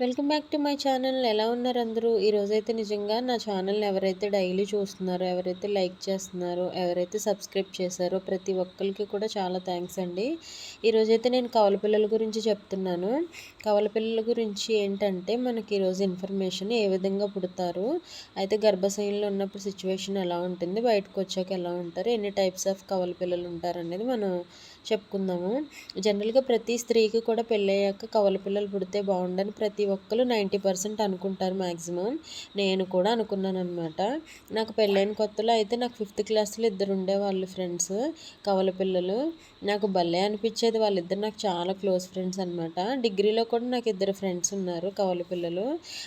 Welcome back to my channel. ఎలా ఉన్నారు అందరూ? ఈరోజైతే నిజంగా నా ఛానల్ ఎవరైతే డైలీ చూస్తున్నారో ఎవరైతే లైక్ చేస్తున్నారో ఎవరైతే సబ్స్క్రైబ్ చేశారో ప్రతి ఒక్కరికి కూడా చాలా థ్యాంక్స్ అండి. ఈరోజైతే నేను కవల పిల్లల గురించి చెప్తున్నాను. కవల పిల్లల గురించి ఏంటంటే మనకి ఈరోజు ఇన్ఫర్మేషన్ ఏ విధంగా పుడతారు అయితే గర్భశయంలో ఉన్నప్పుడు సిచ్యువేషన్ ఎలా ఉంటుంది బయటకు వచ్చాక ఎలా ఉంటారు ఎన్ని టైప్స్ ఆఫ్ కవల పిల్లలు ఉంటారు అనేది మనం చెప్పుకుందాము. జనరల్గా ప్రతి స్త్రీకి కూడా పెళ్ళయ్యాక కవల పిల్లలు పుడితే బాగుండని ప్రతి ఒక్కరు నైంటీ పర్సెంట్ అనుకుంటారు మ్యాక్సిమం నేను కూడా అనుకున్నాను అనమాట నాకు పెళ్ళైన కొత్తలో అయితే నాకు ఫిఫ్త్ క్లాస్లో ఇద్దరు ఉండేవాళ్ళు ఫ్రెండ్స్ కవల పిల్లలు. నాకు భలే అనిపించేది వాళ్ళిద్దరు నాకు చాలా క్లోజ్ ఫ్రెండ్స్ అనమాట డిగ్రీలో కూడా నాకు ఇద్దరు ఫ్రెండ్స్ ఉన్నారు కవల పిల్లలు.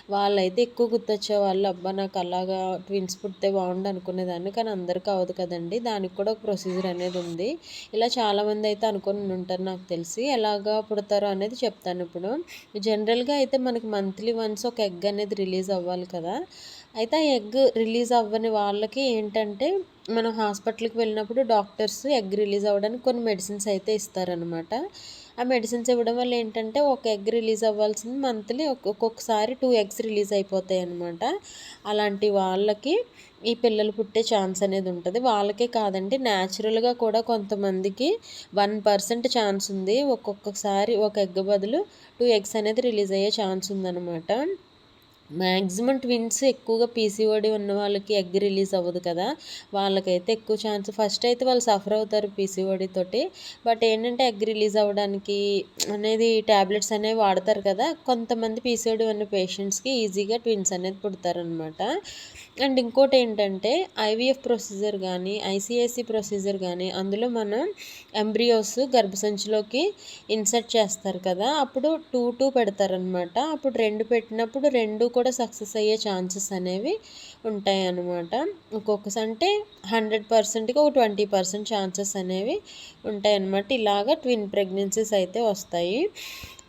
వాళ్ళైతే ఎక్కువ గుర్తొచ్చే వాళ్ళు అబ్బా నాకు అలాగా ట్విన్స్ పుడితే బాగుండు అనుకునేదాన్ని. కానీ అందరికీ అవ్వదు కదండి దానికి కూడా ఒక ప్రొసీజర్ అనేది ఉంది. ఇలా చాలామంది అయితే అనుకుని ఉంటారు నాకు తెలిసి. ఎలాగా పుడతారో అనేది చెప్తాను ఇప్పుడు. జనరల్గా అయితే మనకి మంత్లీ వన్స్ ఒక ఎగ్ అనేది రిలీజ్ అవ్వాలి కదా. అయితే ఆ ఎగ్ రిలీజ్ అవ్వని వాళ్ళకి ఏంటంటే మనం హాస్పిటల్కి వెళ్ళినప్పుడు డాక్టర్స్ ఎగ్ రిలీజ్ అవ్వడానికి కొన్ని మెడిసిన్స్ అయితే ఇస్తారనమాట ఆ మెడిసిన్స్ ఇవ్వడం వల్ల ఏంటంటే ఒక ఎగ్ రిలీజ్ అవ్వాల్సింది మంత్లీ ఒక్కొక్కసారి టూ ఎగ్స్ రిలీజ్ అయిపోతాయి అనమాట అలాంటి వాళ్ళకి ఈ పిల్లలు పుట్టే ఛాన్స్ అనేది ఉంటుంది. వాళ్ళకే కాదండి న్యాచురల్గా కూడా కొంతమందికి వన్ పర్సెంట్ ఛాన్స్ ఉంది. ఒక్కొక్కసారి ఒక ఎగ్ బదులు టూ ఎగ్స్ అనేది రిలీజ్ అయ్యే ఛాన్స్ ఉందన్నమాట. మ్యాక్సిమం ట్విన్స్ ఎక్కువగా పీసీఓడి ఉన్న వాళ్ళకి ఎగ్ రిలీజ్ అవ్వదు కదా. వాళ్ళకైతే ఎక్కువ ఛాన్స్. ఫస్ట్ అయితే వాళ్ళు సఫర్ అవుతారు పీసీఓడి తోటి. బట్ ఏంటంటే ఎగ్ రిలీజ్ అవ్వడానికి అనేది ట్యాబ్లెట్స్ అనేవి వాడతారు కదా. కొంతమంది పీసీఓడి ఉన్న పేషెంట్స్కి ఈజీగా ట్విన్స్ అనేది పుడతారనమాట అండ్ ఇంకోటి ఏంటంటే ఐవీఎఫ్ ప్రొసీజర్ కానీ ఐసీఐసీ ప్రొసీజర్ కానీ అందులో మనం ఎంబ్రియోస్ గర్భసంచిలోకి ఇన్సర్ట్ చేస్తారు కదా. అప్పుడు టూ టూ పెడతారనమాట అప్పుడు రెండు పెట్టినప్పుడు రెండు కూడా సక్సెస్ అయ్యే ఛాన్సెస్ అనేవి ఉంటాయి అన్నమాట ఒక్కొక్కసారి అంటే హండ్రెడ్ పర్సెంట్కి ఒక ట్వంటీ పర్సెంట్ ఛాన్సెస్ అనేవి ఉంటాయి అన్నమాట ఇలాగ ట్విన్ ప్రెగ్నెన్సీస్ అయితే వస్తాయి.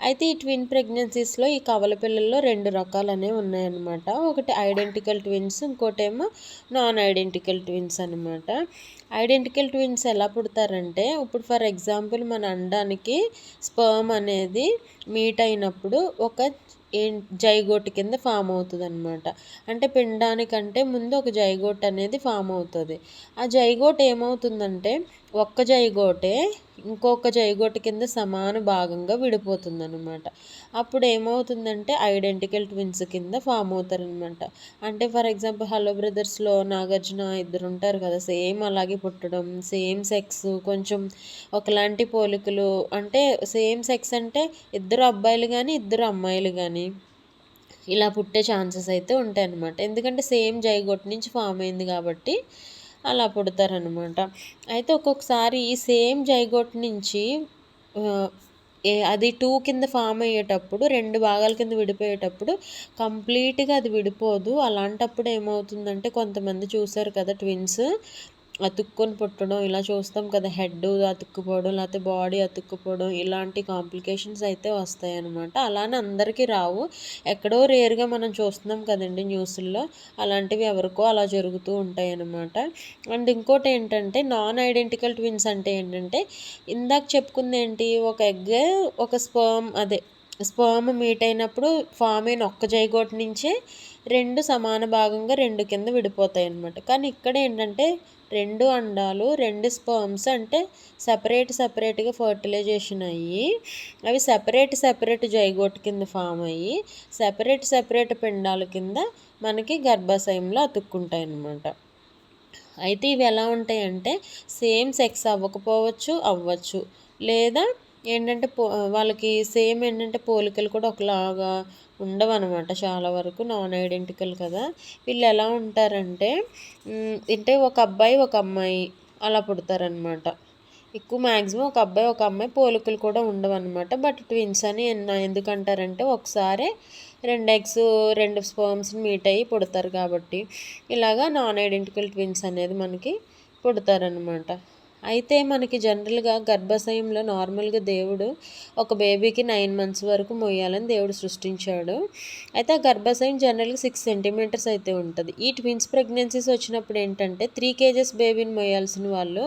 అయితే ఈ ట్విన్ ప్రెగ్నెన్సీస్లో ఈ కవల పిల్లల్లో రెండు రకాలు అనేవి ఉన్నాయన్నమాట. ఒకటి ఐడెంటికల్ ట్విన్స్ ఇంకోటేమో నాన్ ఐడెంటికల్ ట్విన్స్ అనమాట ఐడెంటికల్ ట్విన్స్ ఎలా పుడతారంటే ఇప్పుడు ఫర్ ఎగ్జాంపుల్ మన అండానికి స్పర్మ్ అనేది మీట్ అయినప్పుడు ఒక జైగోట్ కింద ఫామ్ అవుతుంది అనమాట అంటే పిండానికంటే ముందు ఒక జైగోట్ అనేది ఫామ్ అవుతుంది. ఆ జైగోట్ ఏమవుతుందంటే ఒక్క జైగోటే ఇంకొక జైగోట్ కింద సమాన భాగంగా విడిపోతుందనమాట అప్పుడు ఏమవుతుందంటే ఐడెంటికల్ ట్విన్స్ కింద ఫామ్ అవుతారనమాట అంటే ఫర్ ఎగ్జాంపుల్ హలో బ్రదర్స్లో నాగార్జున ఇద్దరు ఉంటారు కదా సేమ్ అలాగే పుట్టడం సేమ్ సెక్స్ కొంచెం ఒకలాంటి పోలికలు అంటే సేమ్ సెక్స్ అంటే ఇద్దరు అబ్బాయిలు కానీ ఇద్దరు అమ్మాయిలు కానీ ఇలా పుట్టే ఛాన్సెస్ అయితే ఉంటాయి అన్నమాట ఎందుకంటే సేమ్ జైగోట్ నుంచి ఫామ్ అయింది కాబట్టి అలా పుడతారనమాట. అయితే ఒక్కొక్కసారి ఈ సేమ్ జైగోట్ నుంచి అది టూ కింద ఫామ్ అయ్యేటప్పుడు రెండు భాగాల కింద విడిపోయేటప్పుడు కంప్లీట్గా అది విడిపోదు. అలాంటప్పుడు ఏమవుతుందంటే కొంతమంది చూసారు కదా ట్విన్స్ అతుక్కొని పుట్టడం ఇలా చూస్తాం కదా హెడ్ అతుక్కుపోవడం లేకపోతే బాడీ అతుక్కుపోవడం ఇలాంటి కాంప్లికేషన్స్ అయితే వస్తాయి అనమాట అలానే అందరికీ రావు. ఎక్కడో రేర్గా మనం చూస్తున్నాం కదండి న్యూస్ల్లో అలాంటివి ఎవరికో అలా జరుగుతూ ఉంటాయి అనమాట అండ్ ఇంకోటి ఏంటంటే నాన్ ఐడెంటికల్ ట్విన్స్ అంటే ఏంటంటే ఇందాక చెప్పుకుంది ఏంటి ఒక ఎగ్ ఒక స్పర్మ్ అదే స్పర్మ్ మీట్ అయినప్పుడు ఫామ్ అయిన ఒక్క జైగోట్ నుంచే రెండు సమాన భాగంగా రెండు కింద విడిపోతాయి అనమాట కానీ ఇక్కడ ఏంటంటే రెండు అండాలు రెండు స్పర్మ్స్ అంటే సపరేట్ సపరేట్గా ఫర్టిలైజేషన్ అయ్యి అవి సపరేట్ సపరేట్ జైగోట్ కింద ఫామ్ అయ్యి సపరేట్ సపరేట్ పిండాల కింద మనకి గర్భాశయంలో అతుక్కుంటాయి అన్నమాట అయితే ఇవి ఎలా ఉంటాయంటే సేమ్ సెక్స్ అవ్వకపోవచ్చు అవ్వచ్చు. లేదా ఏంటంటే పో వాళ్ళకి సేమ్ ఏంటంటే పోలికలు కూడా ఒకలాగా ఉండవు అనమాట చాలా వరకు నాన్ ఐడెంటికల్ కదా. వీళ్ళు ఎలా ఉంటారంటే అంటే ఒక అబ్బాయి ఒక అమ్మాయి అలా పుడతారనమాట ఎక్కువ మ్యాక్సిమం ఒక అబ్బాయి ఒక అమ్మాయి పోలికలు కూడా ఉండవు అనమాట బట్ ట్విన్స్ అని ఎందుకంటారంటే ఒకసారి రెండు ఎగ్స్ రెండు స్పర్మ్స్ మీట్ అయ్యి పుడతారు కాబట్టి ఇలాగా నాన్ ఐడెంటికల్ ట్విన్స్ అనేది మనకి పుడతారనమాట అయితే మనకి జనరల్గా గర్భాశయంలో నార్మల్గా దేవుడు ఒక బేబీకి నైన్ మంత్స్ వరకు మొయ్యాలని దేవుడు సృష్టించాడు. అయితే ఆ గర్భాశయం జనరల్గా సిక్స్ సెంటీమీటర్స్ అయితే ఉంటుంది. ఈ ట్విన్స్ ప్రెగ్నెన్సీస్ వచ్చినప్పుడు ఏంటంటే త్రీ కేజెస్ బేబీని మొయ్యాల్సిన వాళ్ళు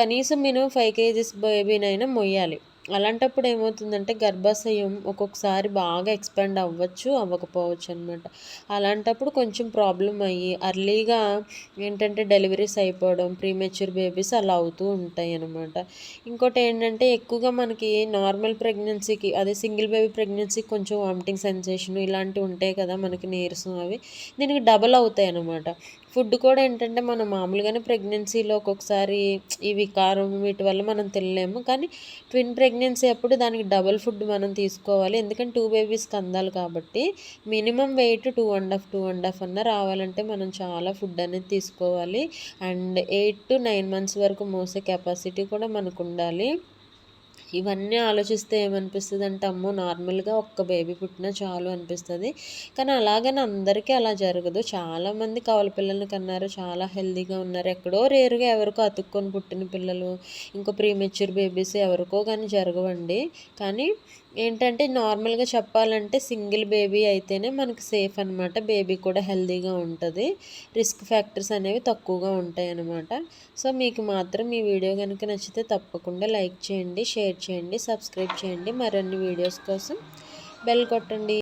కనీసం మినిమం ఫైవ్ కేజెస్ బేబీనైనా మొయ్యాలి అలాంటప్పుడు ఏమవుతుందంటే గర్భాశయం ఒక్కొక్కసారి బాగా ఎక్స్పాండ్ అవ్వచ్చు అవ్వకపోవచ్చు అనమాట అలాంటప్పుడు కొంచెం ప్రాబ్లం అయ్యి అర్లీగా ఏంటంటే డెలివరీస్ అయిపోవడం ప్రీమెచ్యూర్ బేబీస్ అలా అవుతూ ఉంటాయి అనమాట ఇంకోటి ఏంటంటే ఎక్కువగా మనకి నార్మల్ ప్రెగ్నెన్సీకి అదే సింగిల్ బేబీ ప్రెగ్నెన్సీకి కొంచెం వామిటింగ్ సెన్సేషన్ ఇలాంటివి ఉంటాయి కదా మనకి నీరసం అవి దీనికి డబల్ అవుతాయి అనమాట ఫుడ్ కూడా ఏంటంటే మనం మామూలుగానే ప్రెగ్నెన్సీలో ఒక్కొక్కసారి ఈ వికారం వీటి వల్ల మనం తినలేము. కానీ ట్విన్ ప్రెగ్నెన్సీ అప్పుడు దానికి డబల్ ఫుడ్ మనం తీసుకోవాలి. ఎందుకంటే టూ బేబీస్కి అందాలి కాబట్టి minimum weight two and half two and half అన్న రావాలంటే మనం చాలా ఫుడ్ అనేది తీసుకోవాలి. And eight to nine months వరకు మోసే కెపాసిటీ కూడా మనకు ఉండాలి. ఇవన్నీ ఆలోచిస్తే ఏమనిపిస్తుంది అంటే అమ్మో నార్మల్గా ఒక్క బేబీ పుట్టినా చాలు అనిపిస్తుంది. కానీ అలాగని అందరికీ అలా జరగదు. చాలామంది కవల పిల్లల్ని కన్నారు. చాలా హెల్దీగా ఉన్నారు. ఎక్కడో రేరుగా ఎవరికో అతుక్కొని పుట్టిన పిల్లలు ఇంకో ప్రీమెచ్యూర్ బేబీస్ ఎవరికో కానీ జరగవండి. కానీ ఏంటంటే నార్మల్గా చెప్పాలంటే సింగిల్ బేబీ అయితేనే మనకి సేఫ్ అనమాట బేబీ కూడా హెల్తీగా ఉంటుంది. రిస్క్ ఫ్యాక్టర్స్ అనేవి తక్కువగా ఉంటాయి అన్నమాట సో మీకు మాత్రం ఈ వీడియో కనుక నచ్చితే తప్పకుండా లైక్ చేయండి షేర్ చేయండి సబ్స్క్రైబ్ చేయండి. మరిన్ని వీడియోస్ కోసం బెల్ కొట్టండి.